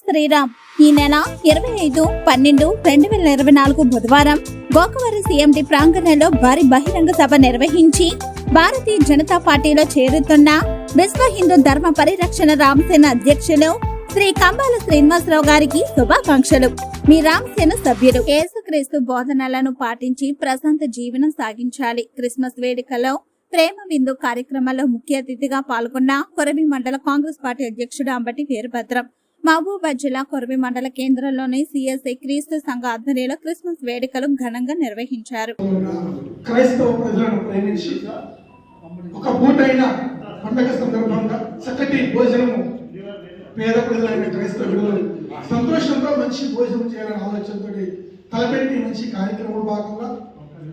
శ్రీరామ్. ఈ నెల ఇరవై ఐదు పన్నెండు రెండు వేల ఇరవై నాలుగు బుధవారం గోకవరం సీఎండి ప్రాంగణంలో భారీ బహిరంగ సభ నిర్వహించి భారతీయ జనతా పార్టీలో చేరుతున్న విశ్వ హిందూ ధర్మ పరిరక్షణ రామసేన అధ్యక్షులు శ్రీ కంబాల శ్రీనివాసరావు గారికి శుభాకాంక్షలు. మీ రామసేన సభ్యులు యేసుక్రీస్తు బోధనలను పాటించి ప్రశాంత జీవనం సాగించాలి. క్రిస్మస్ వేడుకలో ప్రేమ విందు కార్యక్రమంలో ముఖ్య అతిథిగా పాల్గొన్న కొరవి మండల కాంగ్రెస్ పార్టీ అధ్యక్షుడు అంబటి వీరభద్రం. మహబూబాద్ జిల్లా కొరవి మండల కేంద్రంలోని సిఎస్ఐ క్రీస్తు సంఘ ఆధ్వర్యంలో క్రిస్మస్ వేడుకలు ఘనంగా నిర్వహించారు. క్రైస్తవ ప్రజలను ప్రేమించి ఒక పూటైన పండగ సందర్భంగా చక్కటి భోజనము పేద ప్రజలైన క్రైస్తవులు సంతోషంతో మంచి భోజనం చేయాలనే ఆలోచనతో తలపెట్టి మంచి కార్యక్రమంలో భాగంగా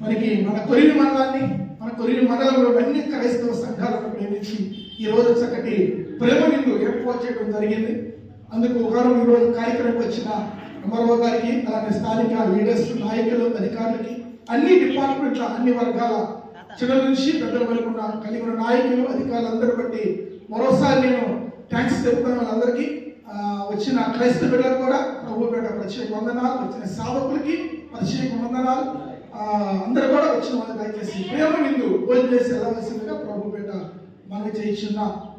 మనకి మన కొరివి మండలాన్ని మన కొరివి మండలంలో అన్ని క్రైస్తవ సంఘాలను ప్రేమించి ఈరోజు చక్కటి ప్రేమ నిందు ఏర్పాటు చేయడం జరిగింది. అందుకు గారు ఈరోజు కార్యక్రమం వచ్చిన ఎంఆర్ఓ గారికి అలాగే స్థానిక లీడర్స్ నాయకులు అధికారులకి అన్ని డిపార్ట్మెంట్ల అన్ని వర్గాల చిన్న నుంచి పెద్దల వరకు కలిగి ఉన్న నాయకులు అధికారులందరూ బట్టి మరోసారి నేను థ్యాంక్స్ చెప్తాను వాళ్ళందరికీ. వచ్చిన క్రైస్తవ బిడ్డలకు కూడా ప్రభు పేట ప్రత్యేక వందనాలు వచ్చిన సాధకులకి ప్రత్యేక వందనాలు. అందరు కూడా వచ్చిన వాళ్ళు దయచేసి ప్రేమ విందు భోజనం చేసి వెళ్ళవలసిందిగా ప్రభు పేట మనవి చేయించున్న.